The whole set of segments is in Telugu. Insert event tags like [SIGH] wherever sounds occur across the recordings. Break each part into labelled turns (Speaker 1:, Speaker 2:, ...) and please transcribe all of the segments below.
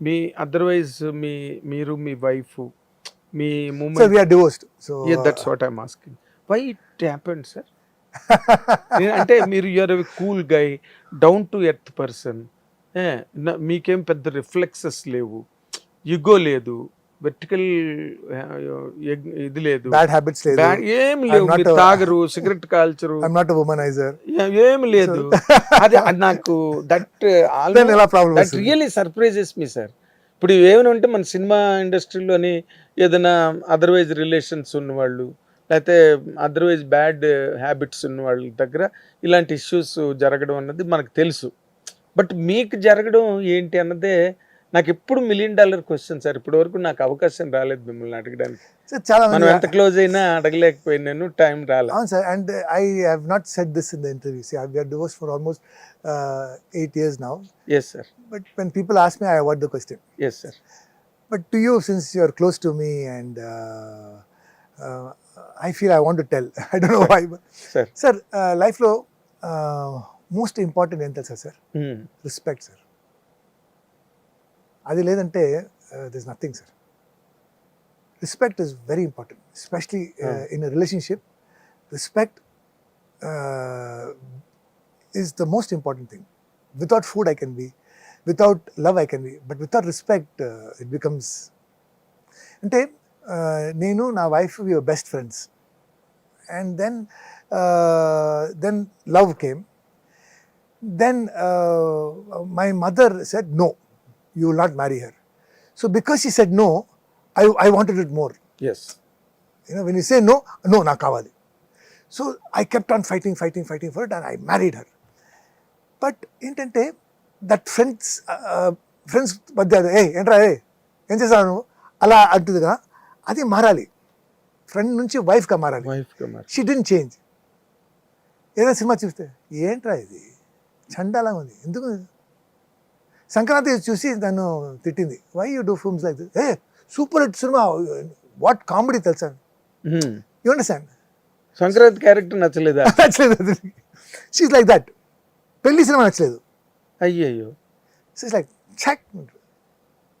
Speaker 1: మీ అదర్వైజ్ మీ మీరు మీ వైఫ్ మీ
Speaker 2: are divorced. So
Speaker 1: that's what I'm asking why it happened sir అంటే మీరు you're cool guy down to earth person మీకేం పెద్ద రిఫ్లెక్సెస్ లేవు. ఇగో లేదు. వెర్టికల్ ఇది లేదు
Speaker 2: bad habits లేదు.
Speaker 1: ఏం
Speaker 2: a-
Speaker 1: తాగరు సిగరెట్ కాల్చరు
Speaker 2: not a womanizer.
Speaker 1: ఏం లేదు అది నాకు దట్ దట్
Speaker 2: వస్తుంది?
Speaker 1: రియలీ సర్ప్రైజెస్ మీ సార్ ఇప్పుడు ఏమైనా ఉంటే మన సినిమా ఇండస్ట్రీలోని ఏదైనా అదర్వైజ్ రిలేషన్స్ ఉన్నవాళ్ళు లేకపోతే అదర్వైజ్ బ్యాడ్ హ్యాబిట్స్ ఉన్న వాళ్ళ దగ్గర ఇలాంటి ఇష్యూస్ జరగడం అన్నది మనకు తెలుసు బట్ మీకు జరగడం ఏంటి అన్నదే నాకు ఎప్పుడు మిలియన్ డాలర్ క్వశ్చన్ సార్ ఇప్పటి వరకు నాకు అవకాశం రాలేదు మిమ్మల్ని అడగడానికి.
Speaker 2: చాలా
Speaker 1: మనం
Speaker 2: మంది
Speaker 1: ఎంత క్లోజ్ అయినా అడగలేకపోయినాను టైం రాలేదు
Speaker 2: అవును sir and I have not set this in the interview see we are divorce for almost eight years
Speaker 1: now yes
Speaker 2: sir but when people ask me I avoid the
Speaker 1: question yes
Speaker 2: sir but to you since you are close to me and I feel I want to tell I don't know why
Speaker 1: sir
Speaker 2: sir లైఫ్లో మోస్ట్ ఇంపార్టెంట్ ఏం తెలుసా సార్
Speaker 1: Hmm.
Speaker 2: రెస్పెక్ట్ సార్ అది లేదంటే this nothing sir respect is very important especially
Speaker 1: Hmm.
Speaker 2: In a relationship respect is the most important thing without food I can be without love I can be but without respect it becomes అంటే uh, నేను నా wife your best friends and then then love came then uh, my mother said no. You will not marry her so because she said no i, I wanted it more
Speaker 1: yes
Speaker 2: you know when you say no no na kavali so i kept on fighting fighting fighting for it and i married her but ఏంటంటే దట్ ఫ్రెండ్స్ ఫ్రెండ్స్ మధ్య ఏ ఏంట్రా ఏ ఏం నువ్వు అలా అంటుందిగా అది మారాలి ఫ్రెండ్ నుంచి వైఫ్గా మారాలి షీ డి చేంజ్ ఏదైనా సినిమా చూస్తే ఏంట్రా ఇది చండాలంగా ఉంది ఎందుకు సంక్రాంతి చూసి నన్ను తిట్టింది why you do films like this a super hit cinema what comedy తెలుసా? యూ అండర్స్టాండ్
Speaker 1: సంక్రాంతి క్యారెక్టర్ నచ్చలేదా? [LAUGHS]
Speaker 2: నచ్చలేదు షీస్ లైక్ దట్ పెళ్ళి సినిమా నచ్చలేదు.
Speaker 1: అయ్యయ్యో.
Speaker 2: She's like check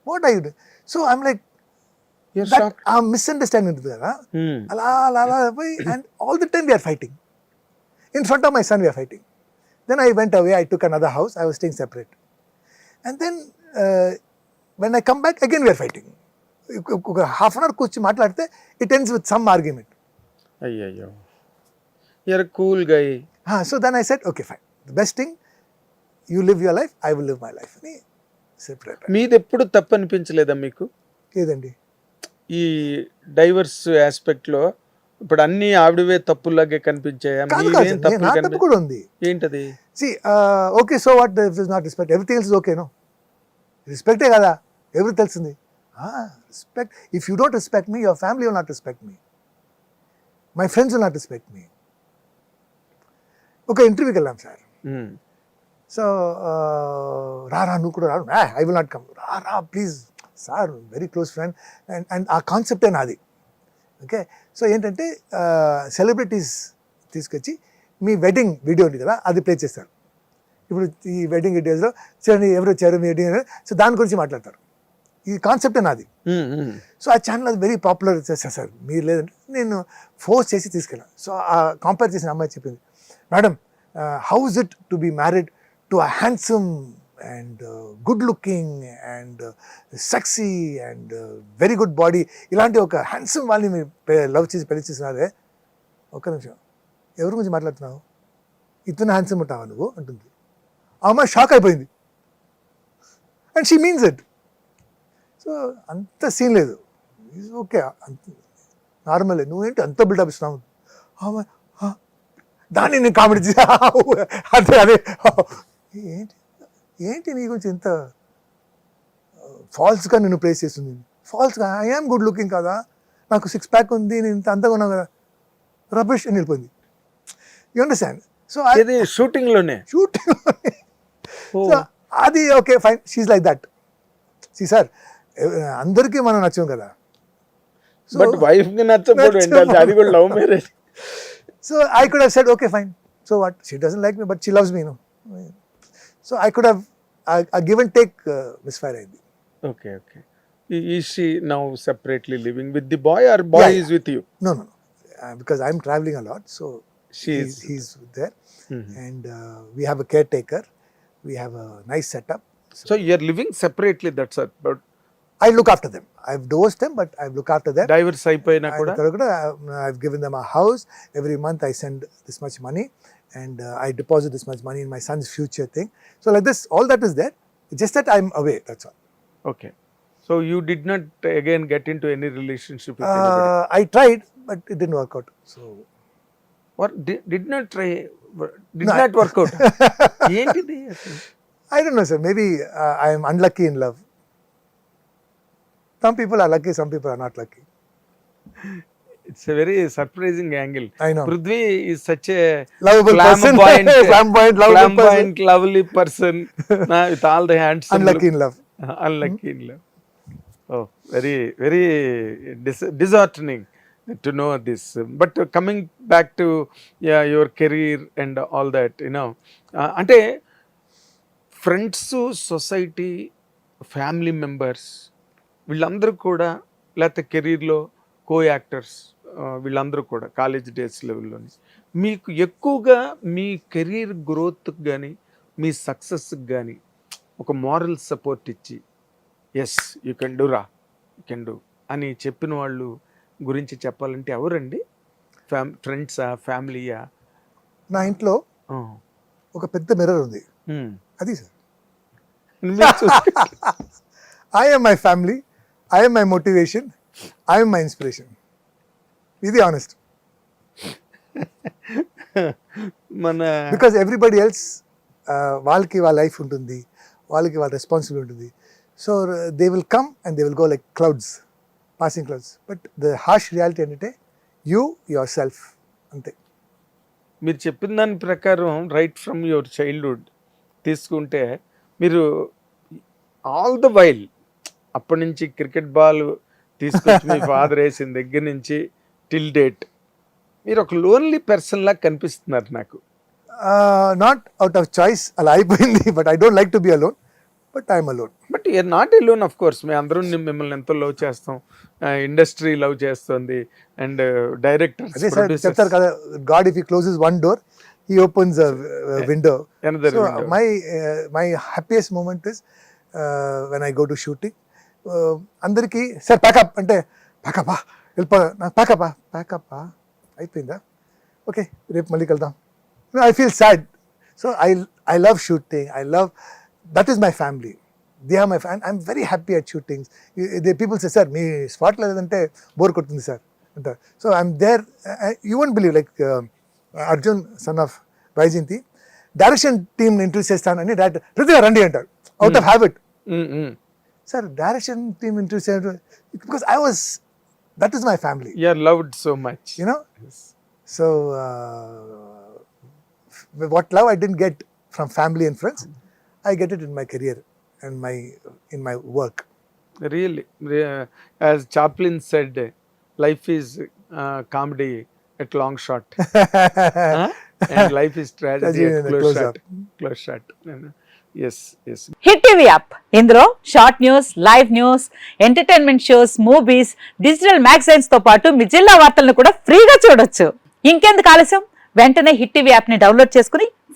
Speaker 2: what I you
Speaker 1: so
Speaker 2: I'm
Speaker 1: like
Speaker 2: ah misunderstanding ఉంటుంది కదా? అలా అలా అలా పోయి and all the time we're fighting in front of my son we're fighting then I went away I took another house I was staying separate and then when I come back again we're fighting ఒక హాఫ్ అన్ అవర్ కూర్చొని మాట్లాడితే it ends with some argument
Speaker 1: అయ్యయ్యో. Cool guy
Speaker 2: so then I said okay fine the best thing you live your life I will live my life అని సెపరేట్
Speaker 1: మీది ఎప్పుడు తప్పు అనిపించలేదా మీకు?
Speaker 2: ఏదండి?
Speaker 1: ఈ డైవర్స్ ఆస్పెక్ట్లో ఇప్పుడు అన్ని ఆవిడవే తప్పులాగే కనిపించాయా?
Speaker 2: తప్పు కూడా ఉంది.
Speaker 1: ఏంటది?
Speaker 2: See okay so what is not respect everything else okay no రెస్పెక్టే కదా. ఎవరు తెలిసింది. Respect if you don't respect me your family will not respect me my friends will not respect me ఒక ఇంటర్వ్యూకి వెళ్ళాం సార్. సో రా రా నువ్వు కూడా రా. ఐ విల్ నాట్ కమ్ రా రా please sir very close friend and and ఆ కాన్సెప్టే నాది. ఓకే సో ఏంటంటే సెలబ్రిటీస్ తీసుకొచ్చి మీ వెడ్డింగ్ వీడియో ఉంది కదా అది ప్లే చేస్తారు. ఇప్పుడు ఈ వెడ్డింగ్ డీటెయిల్స్లో చూడండి ఎవరు వచ్చారు మీ వెడ్డింగ్ సో దాని గురించి మాట్లాడతారు. ఈ కాన్సెప్టే నాది. సో ఆ ఛానల్ అది వెరీ పాపులర్ చేస్తారు సార్. మీరు లేదంటే నేను ఫోర్స్ చేసి తీసుకెళ్ళాను సో ఆ కంపేర్ చేసిన అమ్మాయి చెప్పింది madam how is it to be married to a handsome and good looking and sexy and very good body ఇలాంటి ఒక హ్యాండ్సమ్ వాళ్ళని మీరు లవ్ చేసి పెళ్ళి చేసినారే ఒక్క నిమిషం. ఎవరి గురించి మాట్లాడుతున్నావు? ఇతను హ్యాండ్సమ్ ఉంటావా నువ్వు? అంటుంది. ఆ అమ్మాయి షాక్ అయిపోయింది. And she means it so అంత సీన్ లేదు. ఓకే అంత నార్మల్ నువ్వేంటి అంత బిల్డప్ ఇస్తున్నావు? ఆమె, దాన్ని నేను కామెడీ చేసి [LAUGHS] అదే అదే. ఏంటి? ఏంటి నీ గురించి ఇంత ఫాల్స్గా నిన్ను ప్లేస్ చేస్తుంది? ఫాల్స్గా ఐఎమ్ గుడ్ లుకింగ్ కదా. నాకు సిక్స్ ప్యాక్ ఉంది నేను ఇంత అంతగా ఉన్నాను కదా. రబిష్ అని వెళ్ళిపోయింది. యూ అండర్స్టాండ్ సో
Speaker 1: ఇది షూటింగ్లోనే
Speaker 2: షూటింగ్. సో అది okay fine. She's like that see sir అందరికీ మనం నచ్చాం కదా.
Speaker 1: బట్ అది కూడా love
Speaker 2: marriage so I could have said okay fine so what she doesn't like me but she loves me no so I could have give and take misfire అయింది
Speaker 1: ఓకే ఓకే ఈ she now separately living with the boy or
Speaker 2: boy
Speaker 1: is with you
Speaker 2: No, no, no. Uh, because I'm traveling a lot, so
Speaker 1: she
Speaker 2: he's, he's there, and uh, we have a caretaker. We have a nice setup.
Speaker 1: So you're living separately that's but
Speaker 2: I look after them. I've divorced them, but I look after them.
Speaker 1: Divorce అయిపోయినా
Speaker 2: I-
Speaker 1: కూడా
Speaker 2: ఇక్కడ కూడా, uh, I've given them a house. Every month I send this much money and uh, I deposit this much money in my son's future thing. So like this, all that is there. It's just that I'm away. That's all.
Speaker 1: Okay so you did not again get into any relationship with anybody
Speaker 2: Uh, I tried, but it didn't work out. So
Speaker 1: or did, did not try did
Speaker 2: No.
Speaker 1: not work out [LAUGHS] ఏంటిది అసలు
Speaker 2: I don't know, sir. Maybe uh, I am unlucky in love. Some people are lucky, some people are not lucky.
Speaker 1: It's a very surprising angle
Speaker 2: I know.
Speaker 1: Prithvi is such a
Speaker 2: Lovable person,
Speaker 1: flamboyant,
Speaker 2: flamboyant, [LAUGHS] lovable person.
Speaker 1: flamboyant, lovely person [LAUGHS] uh, with all the hands
Speaker 2: Unlucky in love.
Speaker 1: unlucky in love oh very very dis- disheartening To know this. But uh, coming back to yeah, your career and all that you know అంటే ఫ్రెండ్స్ సొసైటీ ఫ్యామిలీ మెంబర్స్ వీళ్ళందరూ కూడా లేకపోతే కెరీర్లో కో యాక్టర్స్ వీళ్ళందరూ కూడా కాలేజ్ డేస్ లెవెల్లోని మీకు ఎక్కువగా మీ కెరీర్ గ్రోత్కి కానీ మీ సక్సెస్కి కానీ ఒక మారల్ సపోర్ట్ ఇచ్చి ఎస్ యూ కెన్ డూ రా యూ కెన్ డూ అని చెప్పిన వాళ్ళు గురించి చెప్పాలంటే ఎవరండి? ఫ్యామ్ ఫ్రెండ్సా? ఫ్యామిలీయా?
Speaker 2: నా ఇంట్లో ఒక పెద్ద మిర్రర్ ఉంది. అది sir. I [LAUGHS] am my family I am my motivation I am my inspiration ఇది ఆనెస్ట్ [LAUGHS]
Speaker 1: మన
Speaker 2: బికాస్ ఎవ్రీబడి ఎల్స్ వాళ్ళకి వాళ్ళ లైఫ్ ఉంటుంది. వాళ్ళకి వాళ్ళ రెస్పాన్సిబిలిటీ ఉంటుంది. So they will come and they will go like clouds passing clouds but the harsh reality ఏంటంటే యూ యువర్ సెల్ఫ్ అంతే.
Speaker 1: మీరు చెప్పిన దాని ప్రకారం రైట్ ఫ్రమ్ యువర్ చైల్డ్హుడ్ తీసుకుంటే మీరు ఆల్ ద వైల్ అప్పటి నుంచి క్రికెట్ బాల్ తీసుకొచ్చి మీ ఫాదర్ వేసిన దగ్గర నుంచి టిల్ డేట్ మీరు ఒక లోన్లీ పర్సన్ లాగా కనిపిస్తున్నారు నాకు.
Speaker 2: నాట్ అవుట్ ఆఫ్ చాయిస్ అలా అయిపోయింది but I don't like to be alone but I'm alone
Speaker 1: but you're not alone of course మేము అందరం మిమ్మల్ని ఎంతో లవ్ చేస్తాం. ఇండస్ట్రీ లవ్ చేస్తుంది. అండ్ డైరెక్టర్
Speaker 2: సార్ చెప్తారు కదా God if he closes one door he opens window
Speaker 1: Another
Speaker 2: so
Speaker 1: window.
Speaker 2: My my happiest moment is when I go to shooting అందరికీ సార్ ప్యాకప్ అంటే ప్యాకప్పా వెళ్ళిపో. ప్యాకప్పా ప్యాకప్పా అయిపోయిందా? ఓకే రేపు మళ్ళీ వెళ్దాం I feel sad so I I love shooting I love that is my family they are my fan I'm very happy at shootings they people say sir me spot లేదంటే బోర్ కొడుతుంది సార్ అంటారు so I'm there you won't believe like Arjun son of Vyjayanthi direction team introduce చేస్తానని డైరెక్టర్ పృథ్వీ రండి అంటాడు. Out of habit sir direction team introduce because I was that is my family
Speaker 1: you are loved so much
Speaker 2: you know? So uh, what love i didn't get from family and friends i get it in my career. And my in my work
Speaker 1: really Re- as chaplin said life is uh, comedy at long shot huh? and life is tragedy at close,
Speaker 2: close
Speaker 1: shot
Speaker 2: up.
Speaker 1: close shot yes yes
Speaker 3: Hit TV app ఇందులో short news live news entertainment shows movies digital మ్యాగజైన్స్తో పాటు మీ జిల్లా వార్తలను కూడా ఫ్రీగా చూడొచ్చు ఇంకెందుకు ఆలస్యం వెంటనే హిట్ టీవీ యాప్ని డౌన్లోడ్ చేసుకుని